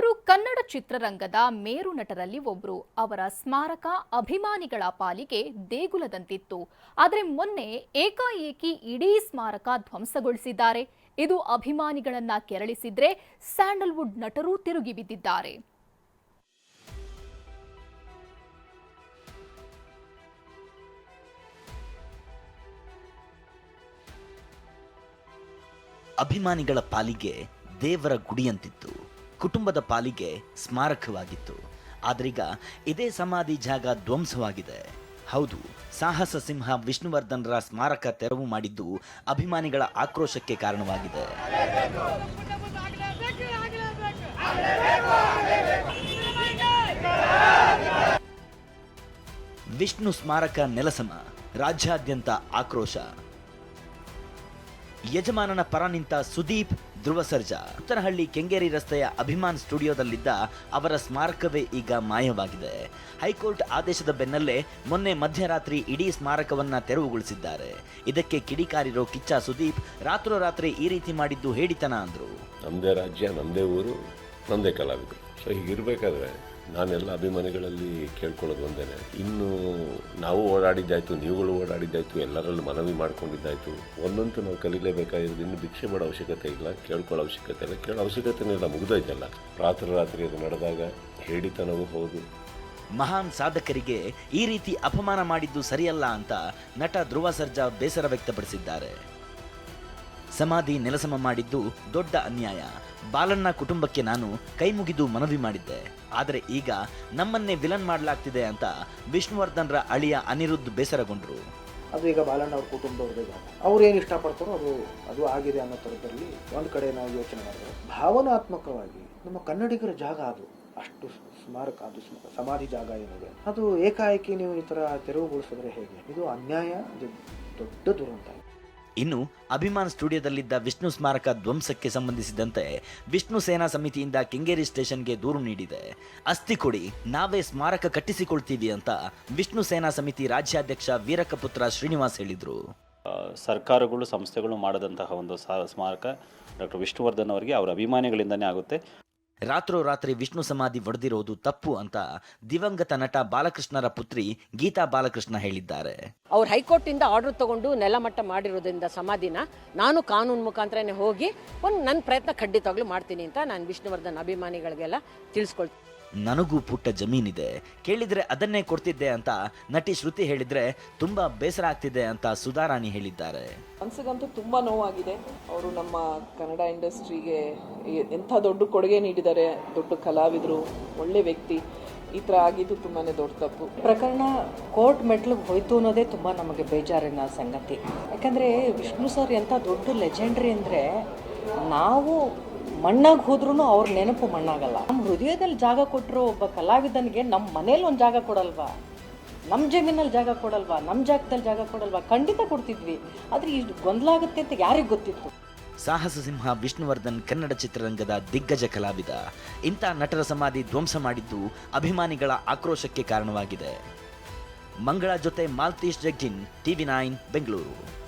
ಅವರು ಕನ್ನಡ ಚಿತ್ರರಂಗದ ಮೇರು ನಟರಲ್ಲಿ ಒಬ್ಬರು ಅವರ ಸ್ಮಾರಕ ಅಭಿಮಾನಿಗಳ ಪಾಲಿಗೆ ದೇಗುಲದಂತಿತ್ತು. ಆದರೆ ಮೊನ್ನೆ ಏಕಾಏಕಿ ಇಡೀ ಸ್ಮಾರಕ ಧ್ವಂಸಗೊಳಿಸಿದ್ದಾರೆ. ಇದು ಅಭಿಮಾನಿಗಳನ್ನ ಕೆರಳಿಸಿದ್ರೆ ಸ್ಯಾಂಡಲ್ವುಡ್ ನಟರೂ ತಿರುಗಿ ಬಿದ್ದಿದ್ದಾರೆ. ಅಭಿಮಾನಿಗಳ ಪಾಲಿಗೆ ದೇವರ ಗುಡಿಯಂತಿತ್ತು. ಕುಟುಂಬದ ಪಾಲಿಗೆ ಸ್ಮಾರಕವಾಗಿತ್ತು. ಆದ್ರೀಗ ಇದೇ ಸಮಾಧಿ ಜಾಗ ಧ್ವಂಸವಾಗಿದೆ. ಹೌದು, ಸಾಹಸ ಸಿಂಹ ವಿಷ್ಣುವರ್ಧನ್ರ ಸ್ಮಾರಕ ತೆರವು ಮಾಡಿದ್ದು ಅಭಿಮಾನಿಗಳ ಆಕ್ರೋಶಕ್ಕೆ ಕಾರಣವಾಗಿದೆ. ವಿಷ್ಣು ಸ್ಮಾರಕ ನೆಲಸಮ, ರಾಜ್ಯಾದ್ಯಂತ ಆಕ್ರೋಶ. ಯಜಮಾನನ ಪರ ನಿಂತ ಸುದೀಪ್ ಧ್ರುವ ಸರ್ಜಾ ಉತ್ತರಹಳ್ಳಿ ಕೆಂಗೇರಿ ರಸ್ತೆಯ ಅಭಿಮಾನ್ ಸ್ಟುಡಿಯೋದಲ್ಲಿದ್ದ ಅವರ ಸ್ಮಾರಕವೇ ಈಗ ಮಾಯವಾಗಿದೆ. ಹೈಕೋರ್ಟ್ ಆದೇಶದ ಬೆನ್ನಲ್ಲೇ ಮೊನ್ನೆ ಮಧ್ಯರಾತ್ರಿ ಇಡೀ ಸ್ಮಾರಕವನ್ನ ತೆರವುಗೊಳಿಸಿದ್ದಾರೆ. ಇದಕ್ಕೆ ಕಿಡಿಕಾರಿರೋ ಕಿಚ್ಚ ಸುದೀಪ್ ರಾತ್ರೋರಾತ್ರಿ ಈ ರೀತಿ ಮಾಡಿದ್ದು ಹೇಡಿತನ ಅಂದ್ರು. ನಮ್ಮದೇ ರಾಜ್ಯ ನಮ್ಮದೇ ಊರು ನಮ್ಮದೇ ಕಲಾವಿದರು. ಸೊ ಹೀಗಿರಬೇಕಾದ್ರೆ ನಾನೆಲ್ಲ ಅಭಿಮಾನಿಗಳಲ್ಲಿ ಕೇಳ್ಕೊಳ್ಳೋದು ಒಂದೇನೆ. ಇನ್ನು ನಾವು ಓಡಾಡಿದ್ದಾಯ್ತು, ನೀವುಗಳು ಓಡಾಡಿದ್ದಾಯ್ತು, ಎಲ್ಲರಲ್ಲೂ ಮನವಿ ಮಾಡ್ಕೊಂಡಿದ್ದಾಯ್ತು. ಒಂದಂತೂ ನಾವು ಕಲೀಲೇಬೇಕಾಗಿರೋದು ಇನ್ನು ಭಿಕ್ಷೆ ಮಾಡೋ ಅವಶ್ಯಕತೆ ಇಲ್ಲ, ಕೇಳ್ಕೊಳ್ಳೋ ಅವಶ್ಯಕತೆ ಇಲ್ಲ. ಕೇಳೋ ಅವಶ್ಯಕತೆನೇ ಇಲ್ಲ ಮುಗಿದೋಯ್ತಲ್ಲ. ರಾತ್ರಿ ರಾತ್ರಿ ಅದು ನಡೆದಾಗ ಹೇಳಿತನವೂ ಹೌದು. ಮಹಾನ್ ಸಾಧಕರಿಗೆ ಈ ರೀತಿ ಅಪಮಾನ ಮಾಡಿದ್ದು ಸರಿಯಲ್ಲ ಅಂತ ನಟ ಧ್ರುವ ಸರ್ಜಾ ಬೇಸರ ವ್ಯಕ್ತಪಡಿಸಿದ್ದಾರೆ. ಸಮಾಧಿ ನೆಲಸಮ ಮಾಡಿದ್ದು ದೊಡ್ಡ ಅನ್ಯಾಯ. ಬಾಲಣ್ಣ ಕುಟುಂಬಕ್ಕೆ ನಾನು ಕೈ ಮುಗಿದು ಮನವಿ ಮಾಡಿದ್ದೆ. ಆದರೆ ಈಗ ನಮ್ಮನ್ನೇ ವಿಲನ್ ಮಾಡಲಾಗ್ತಿದೆ ಅಂತ ವಿಷ್ಣುವರ್ಧನ್ರ ಅಳಿಯ ಅನಿರುದ್ಧ ಬೇಸರಗೊಂಡ್ರು. ಅದು ಈಗ ಬಾಲಣ್ಣ ಅವ್ರ ಕುಟುಂಬದವ್ರದ್ದು ಅವ್ರು ಏನು ಇಷ್ಟಪಡ್ತಾರೋ ಅದು ಅದು ಆಗಿದೆ ಅನ್ನೋ ಥರದಲ್ಲಿ ಒಂದು ಕಡೆ ನಾವು ಯೋಚನೆ ಮಾಡಿದ್ರೆ, ಭಾವನಾತ್ಮಕವಾಗಿ ನಮ್ಮ ಕನ್ನಡಿಗರ ಜಾಗ ಅದು. ಅಷ್ಟು ಸ್ಮಾರಕ ಅದು ಸ್ಮ- ಸಮಾಧಿ ಜಾಗ ಏನಿದೆ. ಅದು ಏಕಾಏಕಿ ನೀವು ಈ ಥರ ತೆರವುಗೊಳಿಸಿದ್ರೆ ಹೇಗೆ? ಇದು ಅನ್ಯಾಯ ದೊಡ್ಡ ದುರಂತ. ಇನ್ನು ಅಭಿಮಾನ್ ಸ್ಟುಡಿಯೋದಲ್ಲಿದ್ದ ವಿಷ್ಣು ಸ್ಮಾರಕ ಧ್ವಂಸಕ್ಕೆ ಸಂಬಂಧಿಸಿದಂತೆ ವಿಷ್ಣು ಸೇನಾ ಸಮಿತಿಯಿಂದ ಕೆಂಗೇರಿ ಸ್ಟೇಷನ್ಗೆ ದೂರು ನೀಡಿದೆ. ಅಸ್ಥಿ ಕೊಡಿ, ನಾವೇ ಸ್ಮಾರಕ ಕಟ್ಟಿಸಿಕೊಳ್ತೀವಿ ಅಂತ ವಿಷ್ಣು ಸೇನಾ ಸಮಿತಿ ರಾಜ್ಯಾಧ್ಯಕ್ಷ ವೀರಕಪುತ್ರ ಶ್ರೀನಿವಾಸ್ ಹೇಳಿದರು. ಸರ್ಕಾರಗಳು, ಸಂಸ್ಥೆಗಳು ಮಾಡದಂತಹ ಒಂದು ಸ್ಮಾರಕ ಡಾಕ್ಟರ್ ವಿಷ್ಣುವರ್ಧನ್ ಅವರಿಗೆ ಅವರ ಅಭಿಮಾನಿಗಳಿಂದನೇ ಆಗುತ್ತೆ. ರಾತ್ರೋರಾತ್ರಿ ವಿಷ್ಣು ಸಮಾಧಿ ಒಡೆದಿರೋದು ತಪ್ಪು ಅಂತ ದಿವಂಗತ ನಟ ಬಾಲಕೃಷ್ಣರ ಪುತ್ರಿ ಗೀತಾ ಬಾಲಕೃಷ್ಣ ಹೇಳಿದ್ದಾರೆ. ಅವ್ರು ಹೈಕೋರ್ಟಿಂದ ಆರ್ಡರ್ ತಗೊಂಡು ನೆಲಮಟ್ಟ ಮಾಡಿರೋದ್ರಿಂದ ಸಮಾಧಿನ ನಾನು ಕಾನೂನು ಮುಖಾಂತರನೇ ಹೋಗಿ ಒಂದು ನನ್ನ ಪ್ರಯತ್ನ ಖಂಡಿತವಾಗ್ಲೂ ಮಾಡ್ತೀನಿ ಅಂತ ನಾನು ವಿಷ್ಣುವರ್ಧನ್ ಅಭಿಮಾನಿಗಳಿಗೆಲ್ಲ ತಿಳಿಸ್ಕೊಳ್ತೀನಿ. ನನಗೂ ಪುಟ್ಟ ಜಮೀನಿದೆ. ಕೇಳಿದರೆ ಅದನ್ನೇ ಕೊಡ್ತಿದ್ದೆ ಅಂತ ನಟಿ ಶ್ರುತಿ ಹೇಳಿದರೆ ತುಂಬ ಬೇಸರ ಆಗ್ತಿದೆ ಅಂತ ಸುಧಾರಾಣಿ ಹೇಳಿದ್ದಾರೆ. ಮನಸ್ಸಿಗಂತೂ ತುಂಬ ನೋವಾಗಿದೆ. ಅವರು ನಮ್ಮ ಕನ್ನಡ ಇಂಡಸ್ಟ್ರಿಗೆ ಎಂಥ ದೊಡ್ಡ ಕೊಡುಗೆ ನೀಡಿದ್ದಾರೆ. ದೊಡ್ಡ ಕಲಾವಿದರು ಒಳ್ಳೆ ವ್ಯಕ್ತಿ. ಈ ಥರ ಆಗಿದ್ದು ತುಂಬಾ ದೊಡ್ಡ ತಪ್ಪು. ಪ್ರಕರಣ ಕೋರ್ಟ್ ಮೆಟ್ಲಿಗೆ ಹೋಯ್ತು ಅನ್ನೋದೇ ತುಂಬ ನಮಗೆ ಬೇಜಾರಿನ ಸಂಗತಿ. ಯಾಕಂದರೆ ವಿಷ್ಣು ಸರ್ ಎಂಥ ದೊಡ್ಡ ಲೆಜೆಂಡ್ರಿ ಅಂದರೆ ನಾವು ಮಣ್ಣಾಗಿ ಹೋದ್ರೂ ಅವ್ರ ನೆನಪು ಮಣ್ಣಾಗಲ್ಲ. ನಮ್ಮ ಹೃದಯದಲ್ಲಿ ಜಾಗ ಕೊಟ್ಟರು ಒಬ್ಬ ಕಲಾವಿದನಿಗೆ ನಮ್ಮ ಮನೇಲಿ ಒಂದು ಜಾಗ ಕೊಡಲ್ವಾ? ನಮ್ಮ ಜಮೀನಲ್ಲಿ ಜಾಗ ಕೊಡಲ್ವಾ? ನಮ್ಮ ಜಾಗದಲ್ಲಿ ಜಾಗ ಕೊಡಲ್ವಾ? ಖಂಡಿತ ಕೊಡ್ತಿದ್ವಿ. ಆದರೆ ಇಷ್ಟು ಗೊಂದಲ ಆಗುತ್ತೆ ಅಂತ ಯಾರಿಗೆ ಗೊತ್ತಿತ್ತು? ಸಾಹಸ ಸಿಂಹ ವಿಷ್ಣುವರ್ಧನ್ ಕನ್ನಡ ಚಿತ್ರರಂಗದ ದಿಗ್ಗಜ ಕಲಾವಿದ. ಇಂಥ ನಟರ ಸಮಾಧಿ ಧ್ವಂಸ ಮಾಡಿದ್ದು ಅಭಿಮಾನಿಗಳ ಆಕ್ರೋಶಕ್ಕೆ ಕಾರಣವಾಗಿದೆ. ಮಂಗಳ ಜೊತೆ ಮಾಲ್ತೀಶ್ ಜಗ್ಜಿನ್ ಟಿವಿ ನೈನ್, ಬೆಂಗಳೂರು.